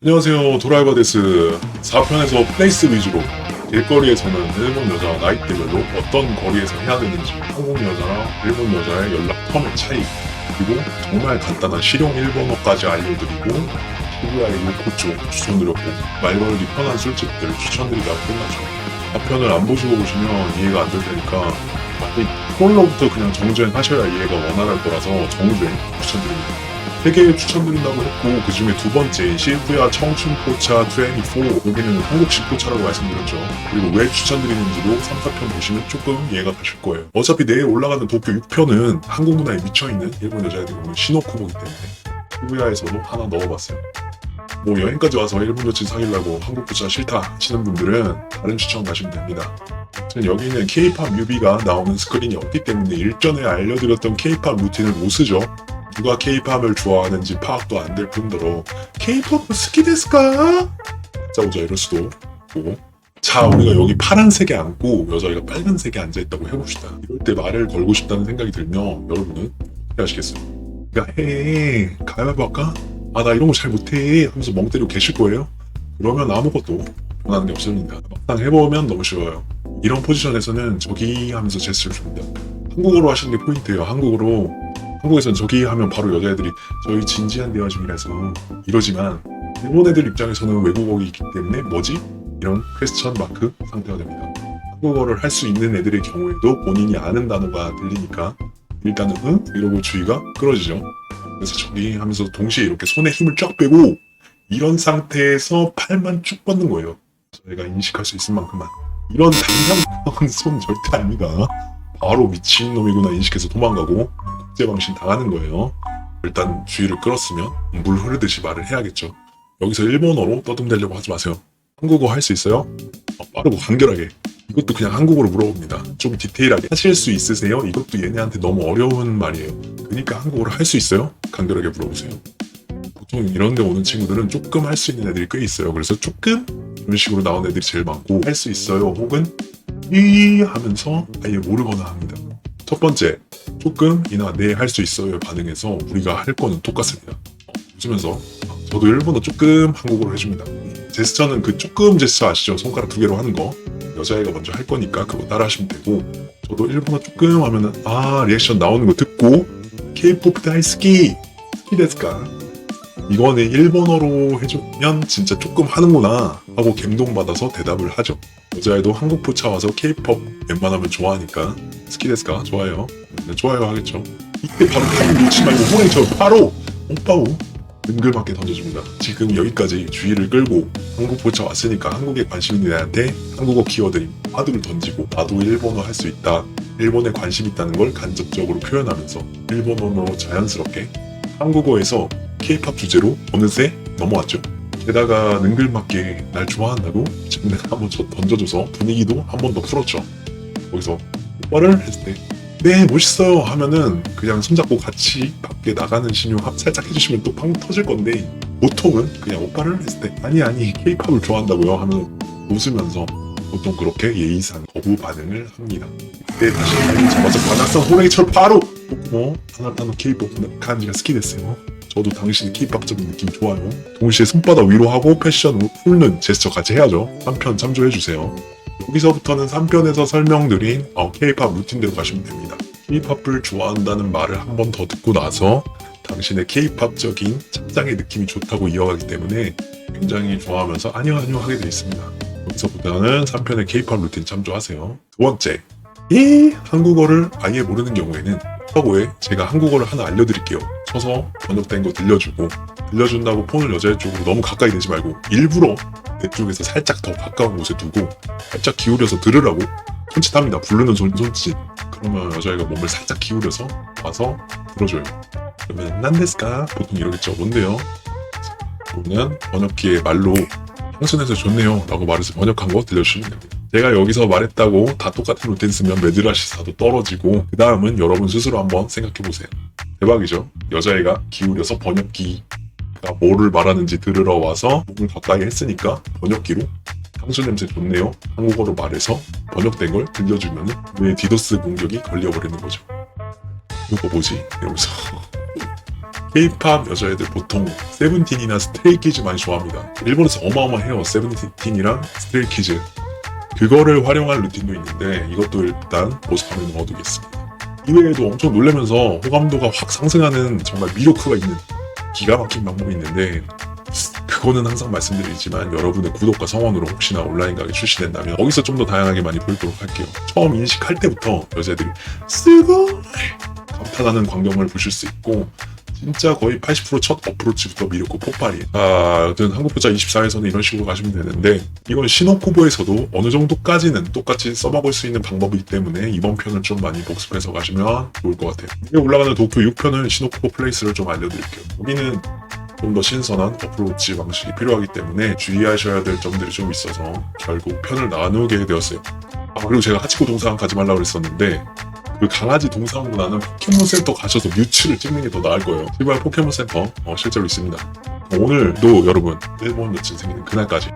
안녕하세요 도라이버데스. 4편에서 플레이스 위주로 길거리에서는 일본 여자와 나이대별로 어떤 거리에서 해야 되는지 한국 여자랑 일본 여자의 연락 텀의 차이 그리고 정말 간단한 실용 일본어까지 알려드리고 시부야의 요코 쪽 추천드렸고 말 걸기 편한 술집들 추천드리다가 끝나죠. 4편을 안 보시고 보시면 이해가 안 될 테니까 이 프롤로부터 그냥 정주행 하셔야 이해가 원활할 거라서 정주행 추천드립니다 세개 추천드린다고 했고 그 중에 두 번째인 시부야 청춘 포차 24 여기는 한국식 포차라고 말씀드렸죠. 그리고 왜 추천드리는지도 3, 4편 보시면 조금 이해가 가실 거예요. 어차피 내일 올라가는 도쿄 6편은 한국 문화에 미쳐있는 일본 여자애들이 오는 신호쿠보기 때문에 시부야에서도 하나 넣어봤어요. 뭐 여행까지 와서 일본 여친 사귀려고 한국 포차 싫다 하시는 분들은 다른 추천 가시면 됩니다. 아무튼 여기는 K-팝 뮤비가 나오는 스크린이 없기 때문에 일전에 알려드렸던 K-팝 루틴을 못 쓰죠 누가 K-팝을 좋아하는지 파악도 안 될 뿐더러 K-팝 스키 데스까? 짜오자 이럴 수도 보고 자 우리가 여기 파란색에 앉고 여자애가 빨간색에 앉아있다고 해봅시다 이럴 때 말을 걸고 싶다는 생각이 들면 여러분은 어떻게 하시겠어요? 야해 가위바위보 할까? 아 나 이런 거 잘 못해 하면서 멍 때리고 계실 거예요? 그러면 아무것도 변하는 게 없습니다 막상 해보면 너무 쉬워요 이런 포지션에서는 저기 하면서 제스처를 줍니다 한국어로 하시는 게 포인트예요 한국어로 한국에선 저기 하면 바로 여자애들이 저희 진지한 대화 중이라서 이러지만 일본 애들 입장에서는 외국어이기 때문에 뭐지? 이런 퀘스천 마크 상태가 됩니다. 한국어를 할 수 있는 애들의 경우에도 본인이 아는 단어가 들리니까 일단은 응? 이러고 주의가 끌어지죠. 그래서 저기 하면서 동시에 이렇게 손에 힘을 쫙 빼고 이런 상태에서 팔만 쭉 뻗는 거예요. 저희가 인식할 수 있을 만큼만. 이런 당장한 손 절대 아닙니다. 바로 미친놈이구나 인식해서 도망가고 국제방신 당하는 거예요. 일단 주의를 끌었으면 물 흐르듯이 말을 해야겠죠. 여기서 일본어로 떠듬대려고 하지 마세요. 한국어 할 수 있어요? 어, 빠르고 간결하게. 이것도 그냥 한국어로 물어봅니다. 좀 디테일하게 하실 수 있으세요? 이것도 얘네한테 너무 어려운 말이에요. 그러니까 한국어로 할 수 있어요? 간결하게 물어보세요. 보통 이런 데 오는 친구들은 조금 할 수 있는 애들이 꽤 있어요. 그래서 조금 이런 식으로 나온 애들이 제일 많고 할 수 있어요 혹은 이 하면서 아예 모르거나 합니다. 첫 번째, 조금이나 네 할 수 있어요 반응해서 우리가 할 거는 똑같습니다. 어, 웃으면서 저도 일본어 조금 한국어로 해줍니다. 제스처는 그 조금 제스처 아시죠? 손가락 두 개로 하는 거. 여자애가 먼저 할 거니까 그거 따라 하시면 되고 저도 일본어 조금 하면은 아 리액션 나오는 거 듣고 K-pop 다이스키 스키 데스까 이거는 일본어로 해주면 진짜 조금 하는구나 하고 감동받아서 대답을 하죠. 여자애도 한국 포차 와서 K-pop 웬만하면 좋아하니까 스키 데스까 좋아요. 네, 좋아요 하겠죠. 이때 바로 타임 놓지 말고 호랭이처럼 바로 오빠우 은글맞게 던져줍니다. 지금 여기까지 주의를 끌고 한국 포차 왔으니까 한국에 관심 있는 애한테 한국어 키워드인 화두를 던지고 나도 일본어 할 수 있다. 일본에 관심 있다는 걸 간접적으로 표현하면서 일본어로 자연스럽게 한국어에서 K-팝 주제로 어느새 넘어왔죠. 게다가 능글맞게 날 좋아한다고 내가 한번 저- 던져줘서 분위기도 한 번 더 풀었죠. 거기서 오빠를 했을 때 네, 멋있어요 하면은 그냥 손잡고 같이 밖에 나가는 신용 합 살짝 해주시면 또 팡 터질 건데 보통은 그냥 오빠를 했을 때 아니 아니 케이팝을 좋아한다고요 하면 웃으면서 보통 그렇게 예의상 거부 반응을 합니다. 그때 다시 자리를 잡아서 관악산 호랭이처럼 바로 뭐 하나타노 케이팝 간지가 스키 됐어요. 저도 당신의 케이팝적인 느낌 좋아요. 동시에 손바닥 위로 하고 패션 훑는 제스처 같이 해야죠. 한편 참조해주세요. 여기서부터는 3편에서 설명드린 어, K-팝 루틴대로 가시면 됩니다. K-팝을 좋아한다는 말을 한 번 더 듣고 나서 당신의 K-팝적인 착장의 느낌이 좋다고 이어가기 때문에 굉장히 좋아하면서 아니요 아니요 하게 돼 있습니다. 여기서부터는 3편의 K-팝 루틴 참조하세요. 두 번째, 이 한국어를 아예 모르는 경우에는 서고에 제가 한국어를 하나 알려드릴게요. 쳐서 번역된 거 들려주고 들려준다고 폰을 여자애 쪽으로 너무 가까이 대지 말고 일부러 내 쪽에서 살짝 더 가까운 곳에 두고 살짝 기울여서 들으라고 손짓합니다. 부르는 손, 손짓. 그러면 여자애가 몸을 살짝 기울여서 와서 들어줘요. 그러면 난데스까? 보통 이러겠죠. 뭔데요? 그러면 번역기에 말로 향순해서 좋네요 라고 말해서 번역한 거 들려주시면 됩니다. 제가 여기서 말했다고 다 똑같은 루틴 쓰면 메드라시사도 떨어지고 그 다음은 여러분 스스로 한번 생각해 보세요. 대박이죠? 여자애가 기울여서 번역기가 뭐를 말하는지 들으러 와서 몸을 가까이 했으니까 번역기로 향수 냄새 좋네요. 한국어로 말해서 번역된 걸 들려주면은 왜 디도스 공격이 걸려버리는 거죠. 이거 뭐지? 이러면서 K-팝 여자애들 보통 세븐틴이나 스트레이키즈 많이 좋아합니다. 일본에서 어마어마해요. 세븐틴이랑 스트레이키즈. 그거를 활용한 루틴도 있는데 이것도 일단 보석함에 넣어두겠습니다. 이외에도 엄청 놀라면서 호감도가 확 상승하는 정말 미로크가 있는 기가 막힌 방법이 있는데 그거는 항상 말씀드리지만 여러분의 구독과 성원으로 혹시나 온라인 강의 출시된다면 거기서 좀 더 다양하게 많이 보이도록 할게요. 처음 인식할 때부터 여자애들이 쓰고 감탄하는 광경을 보실 수 있고 진짜 거의 80%첫 어프로치부터 미루고 폭발이. 아, 여튼 한국 부자 24에서는 이런 식으로 가시면 되는데 이건 신호쿠보에서도 어느 정도까지는 똑같이 써먹을 수 있는 방법이기 때문에 이번 편을 좀 많이 복습해서 가시면 좋을 것 같아요. 이게 올라가는 도쿄 6편은 신호쿠보 플레이스를 좀 알려드릴게요. 여기는 좀더 신선한 어프로치 방식이 필요하기 때문에 주의하셔야 될 점들이 좀 있어서 결국 편을 나누게 되었어요. 아, 그리고 제가 하치코 동상 가지 말라고 그랬었는데 그 강아지 동상보다는 포켓몬 센터 가셔서 뮤츠를 찍는 게 더 나을 거예요. 제발 포켓몬 센터 어, 실제로 있습니다. 오늘도 여러분 일본 여친 생기는 그날까지